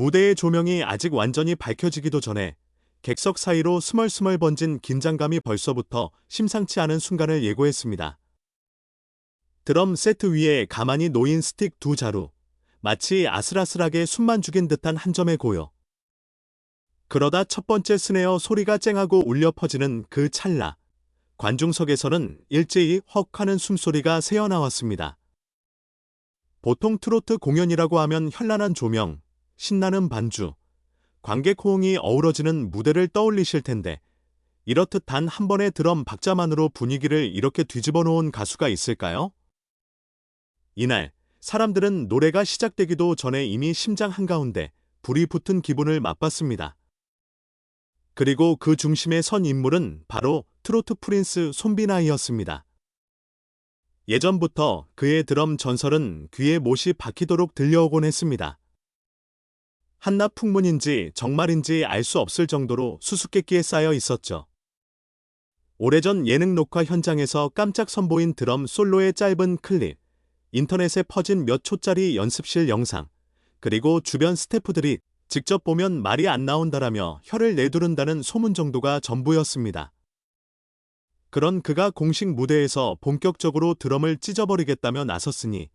무대의 조명이 아직 완전히 밝혀지기도 전에 객석 사이로 스멀스멀 번진 긴장감이 벌써부터 심상치 않은 순간을 예고했습니다. 드럼 세트 위에 가만히 놓인 스틱 두 자루, 마치 아슬아슬하게 숨만 죽인 듯한 한 점의 고요. 그러다 첫 번째 스네어 소리가 쨍하고 울려 퍼지는 그 찰나, 관중석에서는 일제히 헉 하는 숨소리가 새어나왔습니다. 보통 트로트 공연이라고 하면 현란한 조명, 신나는 반주, 관객 호응이 어우러지는 무대를 떠올리실 텐데 이렇듯 단 한 번의 드럼 박자만으로 분위기를 이렇게 뒤집어 놓은 가수가 있을까요? 이날 사람들은 노래가 시작되기도 전에 이미 심장 한가운데 불이 붙은 기분을 맛봤습니다. 그리고 그 중심에 선 인물은 바로 트로트 프린스 손비나이였습니다. 예전부터 그의 드럼 전설은 귀에 못이 박히도록 들려오곤 했습니다. 한낱 풍문인지 정말인지 알 수 없을 정도로 수수께끼에 쌓여 있었죠. 오래전 예능 녹화 현장에서 깜짝 선보인 드럼 솔로의 짧은 클립, 인터넷에 퍼진 몇 초짜리 연습실 영상, 그리고 주변 스태프들이 직접 보면 말이 안 나온다라며 혀를 내두른다는 소문 정도가 전부였습니다. 그런 그가 공식 무대에서 본격적으로 드럼을 찢어버리겠다며 나섰으니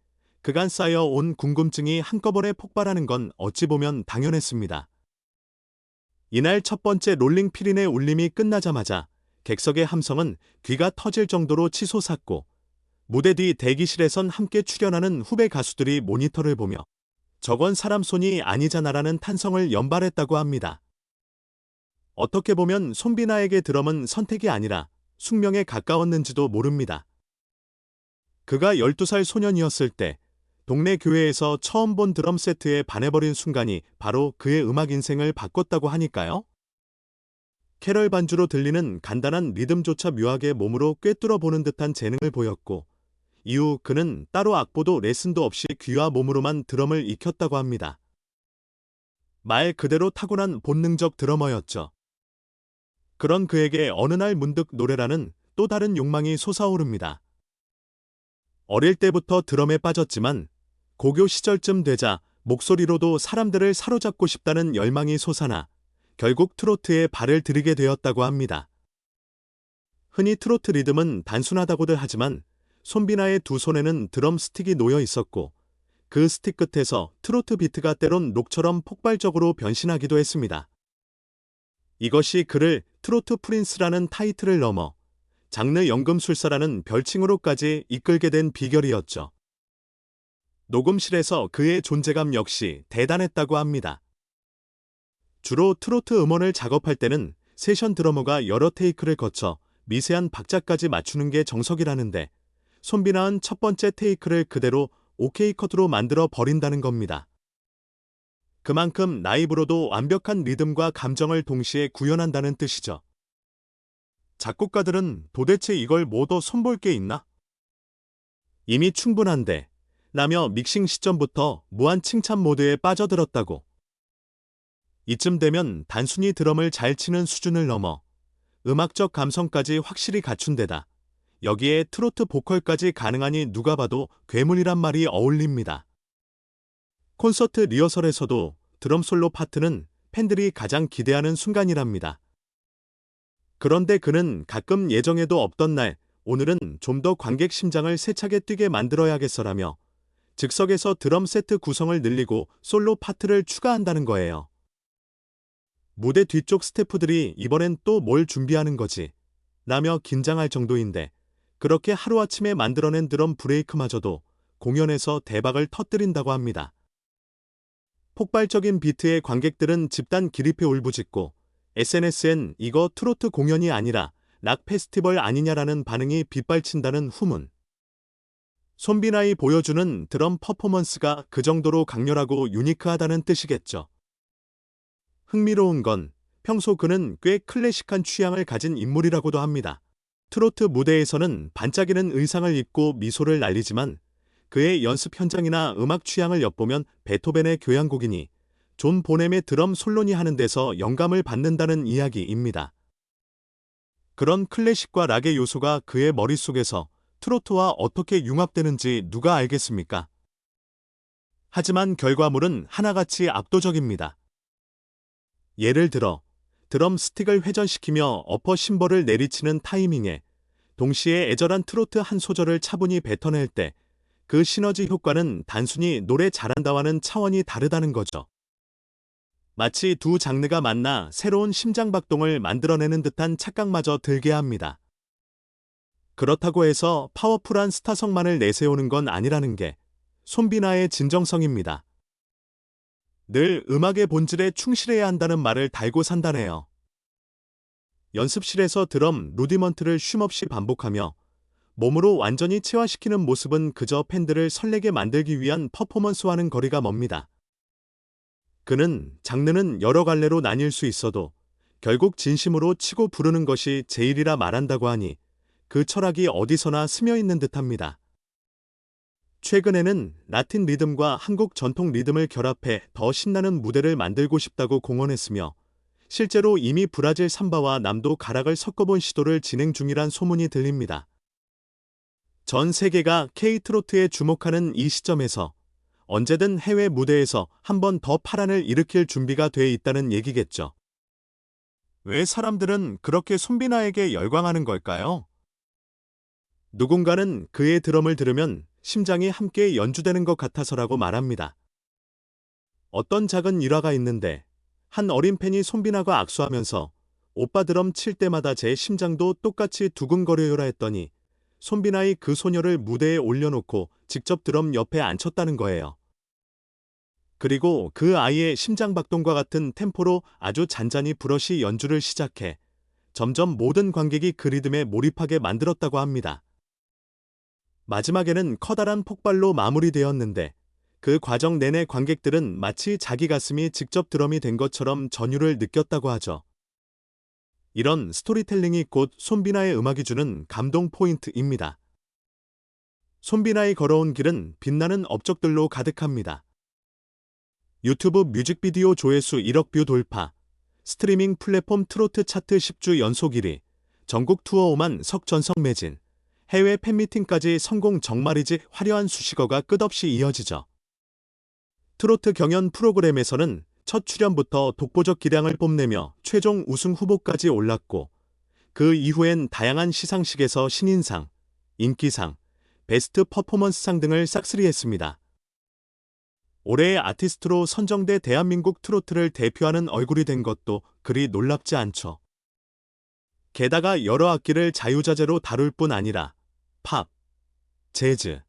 그간 쌓여온 궁금증이 한꺼번에 폭발하는 건 어찌 보면 당연했습니다. 이날 첫 번째 롤링 피린의 울림이 끝나자마자 객석의 함성은 귀가 터질 정도로 치솟았고 무대 뒤 대기실에선 함께 출연하는 후배 가수들이 모니터를 보며 저건 사람 손이 아니잖아라는 탄성을 연발했다고 합니다. 어떻게 보면 손비나에게 드럼은 선택이 아니라 숙명에 가까웠는지도 모릅니다. 그가 12살 소년이었을 때 동네 교회에서 처음 본 드럼 세트에 반해버린 순간이 바로 그의 음악 인생을 바꿨다고 하니까요. 캐럴 반주로 들리는 간단한 리듬조차 묘하게 몸으로 꿰뚫어 보는 듯한 재능을 보였고, 이후 그는 따로 악보도 레슨도 없이 귀와 몸으로만 드럼을 익혔다고 합니다. 말 그대로 타고난 본능적 드러머였죠. 그런 그에게 어느 날 문득 노래라는 또 다른 욕망이 솟아오릅니다. 어릴 때부터 드럼에 빠졌지만 고교 시절쯤 되자 목소리로도 사람들을 사로잡고 싶다는 열망이 솟아나 결국 트로트에 발을 들이게 되었다고 합니다. 흔히 트로트 리듬은 단순하다고들 하지만 손비나의 두 손에는 드럼 스틱이 놓여 있었고 그 스틱 끝에서 트로트 비트가 때론 록처럼 폭발적으로 변신하기도 했습니다. 이것이 그를 트로트 프린스라는 타이틀을 넘어 장르 연금술사라는 별칭으로까지 이끌게 된 비결이었죠. 녹음실에서 그의 존재감 역시 대단했다고 합니다. 주로 트로트 음원을 작업할 때는 세션 드러머가 여러 테이크를 거쳐 미세한 박자까지 맞추는 게 정석이라는데 손비나은 첫 번째 테이크를 그대로 오케이 컷으로 만들어 버린다는 겁니다. 그만큼 나이브로도 완벽한 리듬과 감정을 동시에 구현한다는 뜻이죠. 작곡가들은 도대체 이걸 뭐더 손볼 게 있나? 이미 충분한데 라며 믹싱 시점부터 무한 칭찬 모드에 빠져들었다고. 이쯤 되면 단순히 드럼을 잘 치는 수준을 넘어 음악적 감성까지 확실히 갖춘 데다 여기에 트로트 보컬까지 가능하니 누가 봐도 괴물이란 말이 어울립니다. 콘서트 리허설에서도 드럼 솔로 파트는 팬들이 가장 기대하는 순간이랍니다. 그런데 그는 가끔 예정에도 없던 날 오늘은 좀 더 관객 심장을 세차게 뛰게 만들어야겠어라며 즉석에서 드럼 세트 구성을 늘리고 솔로 파트를 추가한다는 거예요. 무대 뒤쪽 스태프들이 이번엔 또 뭘 준비하는 거지? 라며 긴장할 정도인데 그렇게 하루아침에 만들어낸 드럼 브레이크마저도 공연에서 대박을 터뜨린다고 합니다. 폭발적인 비트에 관객들은 집단 기립에 울부짖고 SNS엔 이거 트로트 공연이 아니라 락 페스티벌 아니냐라는 반응이 빗발친다는 후문. 손비나이 보여주는 드럼 퍼포먼스가 그 정도로 강렬하고 유니크하다는 뜻이겠죠. 흥미로운 건 평소 그는 꽤 클래식한 취향을 가진 인물이라고도 합니다. 트로트 무대에서는 반짝이는 의상을 입고 미소를 날리지만 그의 연습 현장이나 음악 취향을 엿보면 베토벤의 교향곡이니 존 보넴의 드럼 솔로니 하는 데서 영감을 받는다는 이야기입니다. 그런 클래식과 락의 요소가 그의 머릿속에서 트로트와 어떻게 융합되는지 누가 알겠습니까? 하지만 결과물은 하나같이 압도적입니다. 예를 들어 드럼 스틱을 회전시키며 어퍼 심벌을 내리치는 타이밍에 동시에 애절한 트로트 한 소절을 차분히 뱉어낼 때 그 시너지 효과는 단순히 노래 잘한다와는 차원이 다르다는 거죠. 마치 두 장르가 만나 새로운 심장박동을 만들어내는 듯한 착각마저 들게 합니다. 그렇다고 해서 파워풀한 스타성만을 내세우는 건 아니라는 게 손비나의 진정성입니다. 늘 음악의 본질에 충실해야 한다는 말을 달고 산다네요. 연습실에서 드럼 루디먼트를 쉼없이 반복하며 몸으로 완전히 체화시키는 모습은 그저 팬들을 설레게 만들기 위한 퍼포먼스와는 거리가 멉니다. 그는 장르는 여러 갈래로 나뉠 수 있어도 결국 진심으로 치고 부르는 것이 제일이라 말한다고 하니 그 철학이 어디서나 스며 있는 듯합니다. 최근에는 라틴 리듬과 한국 전통 리듬을 결합해 더 신나는 무대를 만들고 싶다고 공언했으며 실제로 이미 브라질 삼바와 남도 가락을 섞어본 시도를 진행 중이란 소문이 들립니다. 전 세계가 K-트로트에 주목하는 이 시점에서 언제든 해외 무대에서 한 번 더 파란을 일으킬 준비가 돼 있다는 얘기겠죠. 왜 사람들은 그렇게 손비나에게 열광하는 걸까요? 누군가는 그의 드럼을 들으면 심장이 함께 연주되는 것 같아서라고 말합니다. 어떤 작은 일화가 있는데 한 어린 팬이 손비나가 악수하면서 오빠 드럼 칠 때마다 제 심장도 똑같이 두근거려요라 했더니 손비나이 그 소녀를 무대에 올려놓고 직접 드럼 옆에 앉혔다는 거예요. 그리고 그 아이의 심장박동과 같은 템포로 아주 잔잔히 브러시 연주를 시작해 점점 모든 관객이 그 리듬에 몰입하게 만들었다고 합니다. 마지막에는 커다란 폭발로 마무리되었는데 그 과정 내내 관객들은 마치 자기 가슴이 직접 드럼이 된 것처럼 전율을 느꼈다고 하죠. 이런 스토리텔링이 곧 손비나의 음악이 주는 감동 포인트입니다. 손비나의 걸어온 길은 빛나는 업적들로 가득합니다. 유튜브 뮤직비디오 조회수 1억 뷰 돌파, 스트리밍 플랫폼 트로트 차트 10주 연속 1위, 전국 투어 오만 석전성 매진, 해외 팬미팅까지 성공 정말이지 화려한 수식어가 끝없이 이어지죠. 트로트 경연 프로그램에서는 첫 출연부터 독보적 기량을 뽐내며 최종 우승 후보까지 올랐고 그 이후엔 다양한 시상식에서 신인상, 인기상, 베스트 퍼포먼스상 등을 싹쓸이했습니다. 올해의 아티스트로 선정돼 대한민국 트로트를 대표하는 얼굴이 된 것도 그리 놀랍지 않죠. 게다가 여러 악기를 자유자재로 다룰 뿐 아니라 팝, 재즈,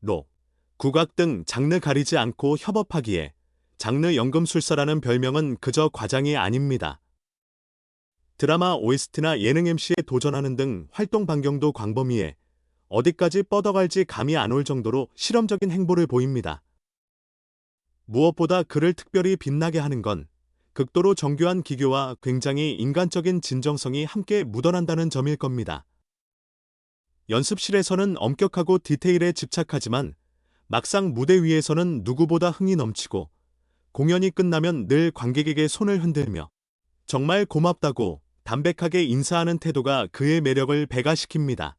록, 국악 등 장르 가리지 않고 협업하기에 장르 연금술사라는 별명은 그저 과장이 아닙니다. 드라마 OST나 예능 MC에 도전하는 등 활동 반경도 광범위해 어디까지 뻗어갈지 감이 안 올 정도로 실험적인 행보를 보입니다. 무엇보다 그를 특별히 빛나게 하는 건 극도로 정교한 기교와 굉장히 인간적인 진정성이 함께 묻어난다는 점일 겁니다. 연습실에서는 엄격하고 디테일에 집착하지만 막상 무대 위에서는 누구보다 흥이 넘치고 공연이 끝나면 늘 관객에게 손을 흔들며 정말 고맙다고 담백하게 인사하는 태도가 그의 매력을 배가시킵니다.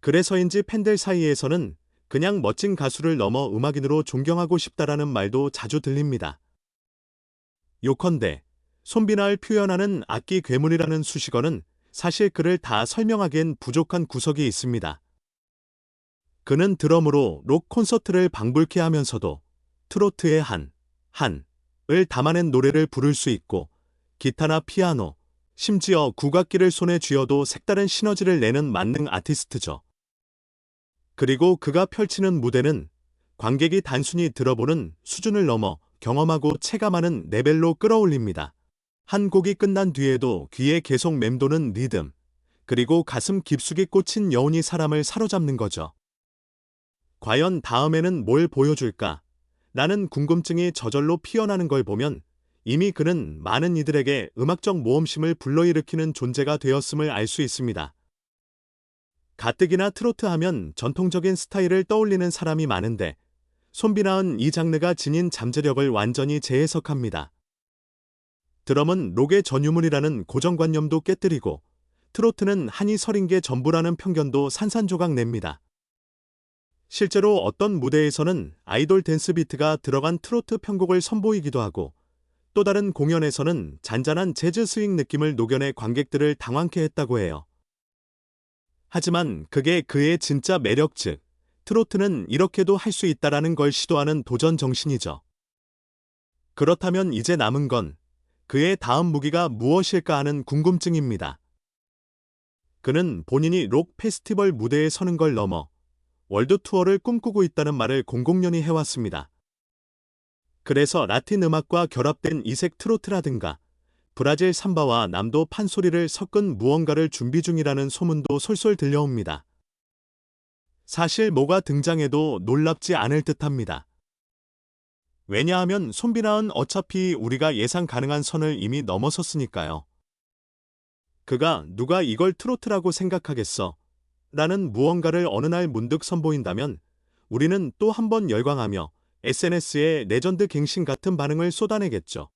그래서인지 팬들 사이에서는 그냥 멋진 가수를 넘어 음악인으로 존경하고 싶다라는 말도 자주 들립니다. 요컨대 손비나를 표현하는 악기 괴물이라는 수식어는 사실 그를 다 설명하기엔 부족한 구석이 있습니다. 그는 드럼으로 록 콘서트를 방불케 하면서도 트로트의 한, 한을 담아낸 노래를 부를 수 있고 기타나 피아노, 심지어 국악기를 손에 쥐어도 색다른 시너지를 내는 만능 아티스트죠. 그리고 그가 펼치는 무대는 관객이 단순히 들어보는 수준을 넘어 경험하고 체감하는 레벨로 끌어올립니다. 한 곡이 끝난 뒤에도 귀에 계속 맴도는 리듬, 그리고 가슴 깊숙이 꽂힌 여운이 사람을 사로잡는 거죠. 과연 다음에는 뭘 보여줄까? 라는 궁금증이 저절로 피어나는 걸 보면 이미 그는 많은 이들에게 음악적 모험심을 불러일으키는 존재가 되었음을 알 수 있습니다. 가뜩이나 트로트 하면 전통적인 스타일을 떠올리는 사람이 많은데 손비나은 이 장르가 지닌 잠재력을 완전히 재해석합니다. 드럼은 록의 전유물이라는 고정관념도 깨뜨리고 트로트는 한이 서린 게 전부라는 편견도 산산조각 냅니다. 실제로 어떤 무대에서는 아이돌 댄스 비트가 들어간 트로트 편곡을 선보이기도 하고 또 다른 공연에서는 잔잔한 재즈 스윙 느낌을 녹여내 관객들을 당황케 했다고 해요. 하지만 그게 그의 진짜 매력 즉, 트로트는 이렇게도 할 수 있다라는 걸 시도하는 도전 정신이죠. 그렇다면 이제 남은 건 그의 다음 무기가 무엇일까 하는 궁금증입니다. 그는 본인이 록 페스티벌 무대에 서는 걸 넘어 월드 투어를 꿈꾸고 있다는 말을 공공연히 해왔습니다. 그래서 라틴 음악과 결합된 이색 트로트라든가 브라질 삼바와 남도 판소리를 섞은 무언가를 준비 중이라는 소문도 솔솔 들려옵니다. 사실 뭐가 등장해도 놀랍지 않을 듯합니다. 왜냐하면 손비나은 어차피 우리가 예상 가능한 선을 이미 넘어섰으니까요. 그가 누가 이걸 트로트라고 생각하겠어? 라는 무언가를 어느 날 문득 선보인다면 우리는 또 한 번 열광하며 SNS에 레전드 갱신 같은 반응을 쏟아내겠죠.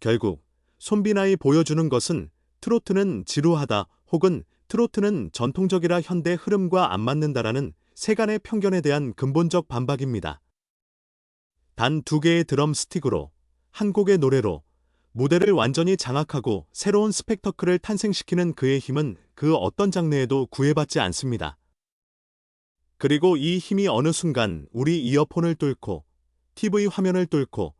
결국 손비나이 보여주는 것은 트로트는 지루하다 혹은 트로트는 전통적이라 현대 흐름과 안 맞는다라는 세간의 편견에 대한 근본적 반박입니다. 단 두 개의 드럼 스틱으로 한 곡의 노래로 무대를 완전히 장악하고 새로운 스펙터클을 탄생시키는 그의 힘은 그 어떤 장르에도 구애받지 않습니다. 그리고 이 힘이 어느 순간 우리 이어폰을 뚫고 TV 화면을 뚫고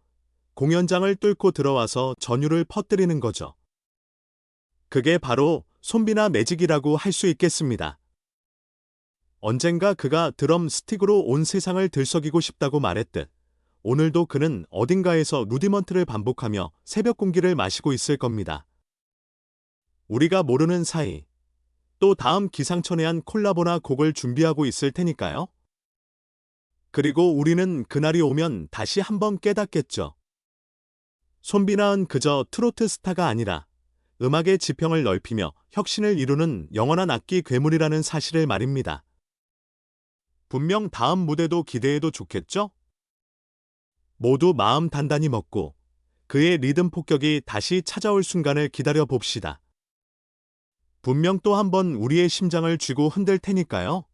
공연장을 뚫고 들어와서 전율을 퍼뜨리는 거죠. 그게 바로 손비나 매직이라고 할 수 있겠습니다. 언젠가 그가 드럼 스틱으로 온 세상을 들썩이고 싶다고 말했듯 오늘도 그는 어딘가에서 루디먼트를 반복하며 새벽 공기를 마시고 있을 겁니다. 우리가 모르는 사이 또 다음 기상천외한 콜라보나 곡을 준비하고 있을 테니까요. 그리고 우리는 그날이 오면 다시 한번 깨닫겠죠. 손비나은 그저 트로트 스타가 아니라 음악의 지평을 넓히며 혁신을 이루는 영원한 악기 괴물이라는 사실을 말입니다. 분명 다음 무대도 기대해도 좋겠죠? 모두 마음 단단히 먹고 그의 리듬 폭격이 다시 찾아올 순간을 기다려 봅시다. 분명 또 한 번 우리의 심장을 쥐고 흔들 테니까요.